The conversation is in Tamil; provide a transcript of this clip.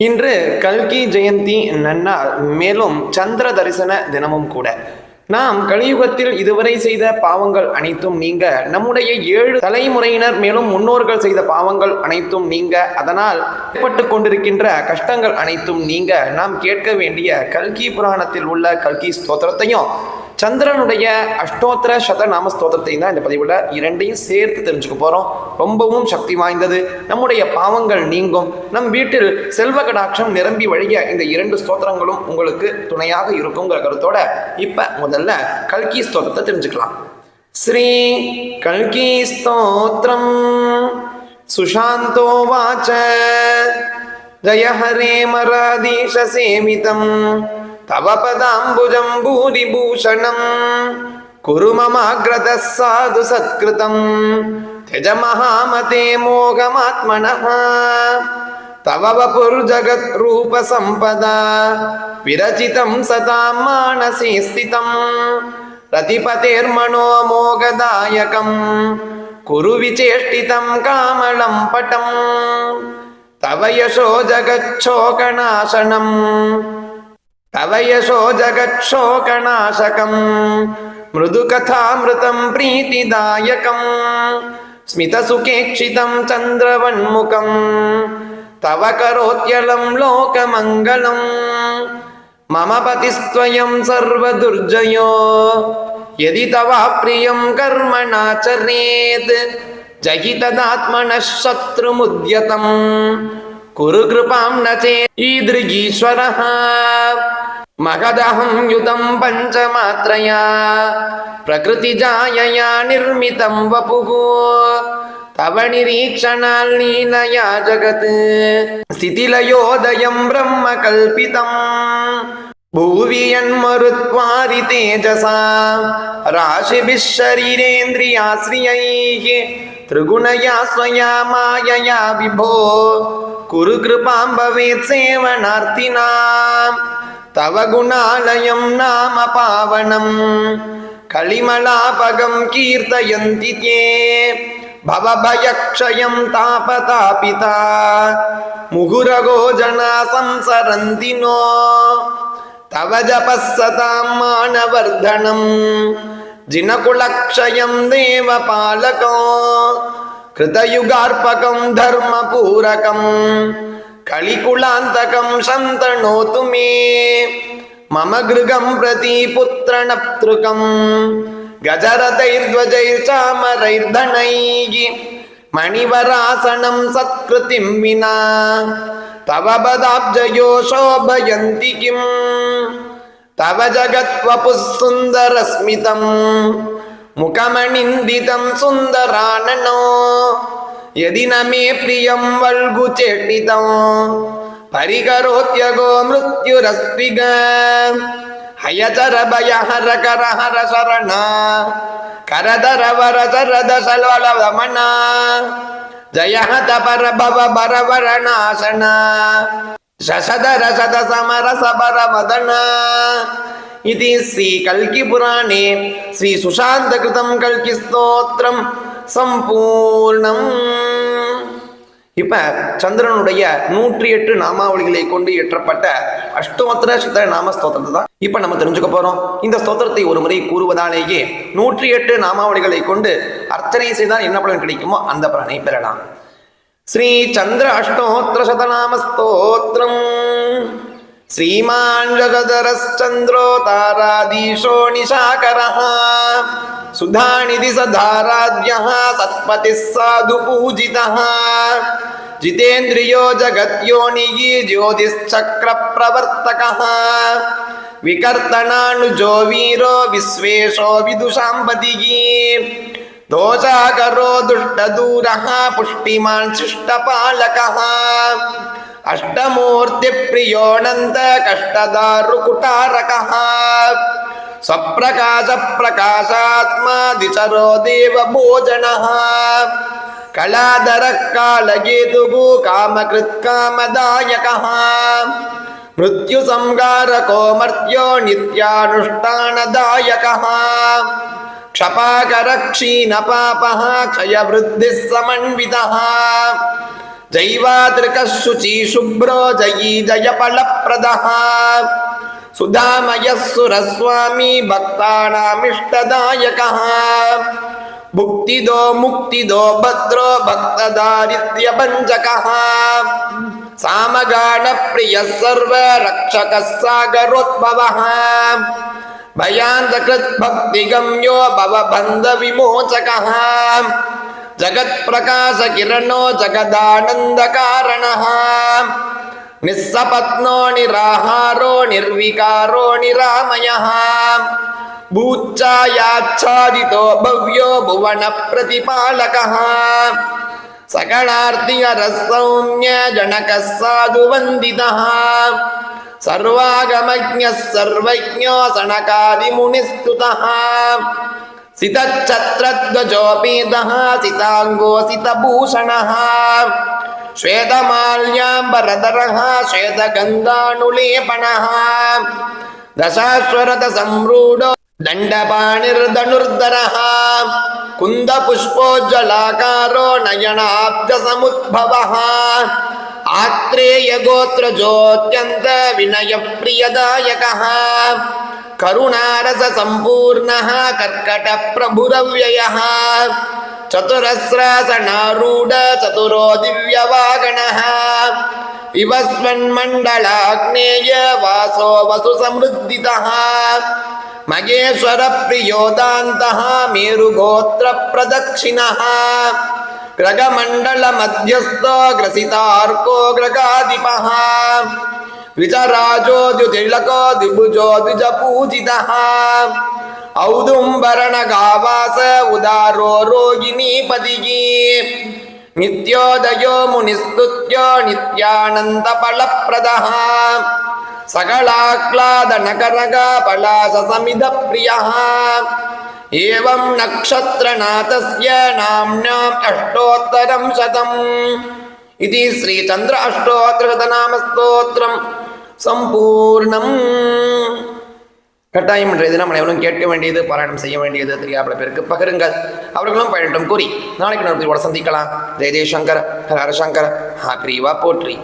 இன்று கல்கி ஜெயந்தி நன்னாள் மேலும் சந்திர தரிசன தினமும் கூட. நாம் கலியுகத்தில் இதுவரை செய்த பாவங்கள் அனைத்தும் நீங்க நம்முடைய ஏழு தலைமுறையினர் மேலும் முன்னோர்கள் செய்த பாவங்கள் அனைத்தும் நீங்க அதனால் ஏற்பட்டு கொண்டிருக்கின்ற கஷ்டங்கள் அனைத்தும் நீங்க. நாம் கேட்க வேண்டிய கல்கி புராணத்தில் உள்ள கல்கி ஸ்தோத்திரத்தையும் சந்திரனுடைய அஷ்டோத்திர சத நாம தான் இந்த பதிவில் இரண்டையும் சேர்த்து தெரிஞ்சுக்க போகிறோம் ரொம்பவும் சக்தி வாய்ந்தது. நம்முடைய பாவங்கள் நீங்கும். நம் வீட்டில் செல்வ கடாட்சம் நிரம்பி வழிய இந்த இரண்டு ஸ்தோத்திரங்களும் உங்களுக்கு துணையாக இருக்குங்கிற கருத்தோட இப்போ முதல்ல கல்கி ஸ்தோத்திரத்தை தெரிஞ்சுக்கலாம். ஸ்ரீ கல்கி ஸ்தோத்திரம். சுஷாந்தோ வாச்ச. ஜய மராதீஷ சேமிதம். तव पदाम्बुजं भूरिभूषणम् कुरु ममाग्रतः साधु सत्कृतम् त्यज महामते मोघमात्मनः तव वपुर्जगद्रूपसम्पदा विरचितं सतां मानसे स्थितम् रतिपतेर्मनो मोगदायकम् कुरु विचेष्टितं कामलं पटम् तव यशो जगच्छोकनाशनम् तव यशो जगच्छोकनाशकम् मृदुकथामृतं प्रीतिदायकम् स्मितसुखेक्षितं चन्द्रवन्मुखम् तव करोत्यलं लोकमङ्गलम् मम पतिस्त्वयं सर्वदुर्जयो यदि तव प्रियं कर्म नाचरेत् जहि तदात्मनः शत्रुमुद्यतम् कुरु कृपां न चेत् ईदृगीश्वरः महदहं युतं पञ्चमात्रया प्रकृतिजायया निर्मितं वपुः तव निरीक्षणाल्लीलया जगत् स्थितिलयोदयं ब्रह्म कल्पितम् भुवि यन्मरुत्वारि तेजसा राशिभिः शरीरेन्द्रियाश्रियैः त्रिगुणया स्वया मायया विभो कुरु कृपां भवेत् सेवनार्थिनाम् तव गुणालयं नाम पावनम् कलिमलापगं कीर्तयन्ति ते भवभयक्षयं तापतापिता मुहुरगो जना संसरन्ति नो तव जपः सतां मानवर्धनम् जिनकुलक्षयं देवपालको कृतयुगार्पकं धर्मपूरकं कलिकुलान्तकं शन्तनोतु मे मम गृहं प्रति पुत्रनप्तृकम् गजरथैर्ध्वजैर्चामरैर्धनैः मणिवरासनं सत्कृतिं विना तव पदाब्जयो शोभयन्ति किम् तव जगत्वपुः सुन्दरस्मितम् मुखमनिन्दितं सुन्दराननो యది నమే ప్రియం వల్గు చేటితం పరికరోత్యగో మృత్యురస్విగా హయచర భయ హర కర హర శరణ కరదర వర శరద సలవల రమణ జయ హత పర భవ బర వరణాసన శశధర శత సమర సబర మదన ఇది శ్రీ కల్కి పురాణే శ్రీ సుశాంతకృతం కల్కి స్తోత్రం சம்பூர்ணம் இப்ப சந்திரனுடைய நூற்றி எட்டு நாமாவளிகளை கொண்டு இயற்றப்பட்ட அஷ்டோத்திர சித்திர நாம ஸ்தோத்திரத்தை தான் இப்ப நம்ம தெரிஞ்சுக்க போறோம் இந்த ஸ்தோத்திரத்தை ஒரு முறை கூறுவதாலேயே நூற்றி எட்டு நாமாவளிகளை கொண்டு அர்ச்சனை செய்தால் என்ன பலன் கிடைக்குமோ அந்த பலனை பெறலாம் ஸ்ரீ சந்திர அஷ்டோத்திர சதநாம ஸ்தோத்திரம் श्रीमान् जगदरश्चन्द्रो ताराधीशो निशाकरः सुधानिधि सधाराध्यः सत्पतिः साधु पूजितः। जितेन्द्रियो जगत्योनिः ज्योतिश्चक्रप्रवर्तकः। विकर्तनानुजो वीरो, विश्वेशो विदुषाम्पतिः दोषाकरो दुष्टदूरः पुष्टिमान् शिष्टपालकः अष्टमूर्तिप्रियोऽनन्त सप्रकाश प्रकाशात्मा दिचरो देव भोजन कलादर कालगे दुगु काम कृत काम दायक मृत्यु संगार संगारको मर्त्यो नित्यानुष्ठानदायक। क्षपाकर क्षीण पाप क्षय वृद्धि समन्वित। जैवादृक शुचि शुभ्रो जयी जय फल प्रदहा सुधामयः सुरस्वामी भक्तानामिष्टदायकः। भुक्तिदो मुक्तिदो भद्रो भक्तदारिद्र्यभञ्जकः। सामगानप्रियः सर्वरक्षकः सागरोद्भवः। भयान्तकृद्भक्तिगम्यो भवबन्धविमोचकः। जगत्प्रकाशकिरणो जगदानन्दकारणः। निःसपत्नो निराहारो निर्विकारो निरामयः भूच्चायाच्छादितो भव्यो भुवनप्रतिपालकः सकलार्तिहरः सौम्य जनकः साधुवन्दितः सर्वागमज्ञः सर्वज्ञो सनकादिमुनिस्तुतः सितच्छत्रध्वजोपेतः सिताङ्गोसितभूषणः श्वेतमाल्याम्बरधरः श्वेतगन्धानुलेपनः दशाश्वरथसम्रूढो दण्डपाणिर्धनुर्धरः कुन्दपुष्पोज्ज्वलाकारो नयनाब्जसमुद्भवः आत्रेयगोत्रजोऽत्यन्त विनयप्रियदायकः करुणारससम्पूर्णः कर्कटप्रभुरव्ययः चतुरस्रासनारूढ चतुरो दिव्यवागणः विवस्वन्मण्डलाग्नेय वासो वसुसमृद्धितः महेश्वरप्रियोदान्तः मेरुगोत्रप्रदक्षिणः ग्रगमण्डलमध्यस्थो ग्रसितार्को ग्रगाधिपः द्विजराजो द्युतिलको द्विभुजो द्विजपूजितः औदुम्बरणगावास उदारो रोगिणीपतिः नित्योदयो मुनिस्तुत्यो नित्यानन्दफलप्रदः सकलाह्लादनकरगपलाससमिधप्रियः एवं नक्षत्रनाथस्य नाम्नाम् अष्टोत्तरं शतम् इति श्रीचन्द्र अष्टोत्तरशतनामस्तोत्रं सम्पूर्णम् கட்டாயம் இன்றைய தினம் அனைவரும் கேட்க வேண்டியது பாராயணம் செய்ய வேண்டியது தெரியாத பேருக்கு பகிருங்கள். அவர்களும் பயணட்டும் கூறி நாளைக்கு நம்ம சந்திக்கலாம். ஜெய ஜெய்சங்கர் ஹர ஹர சங்கர் ஹா போற்றி.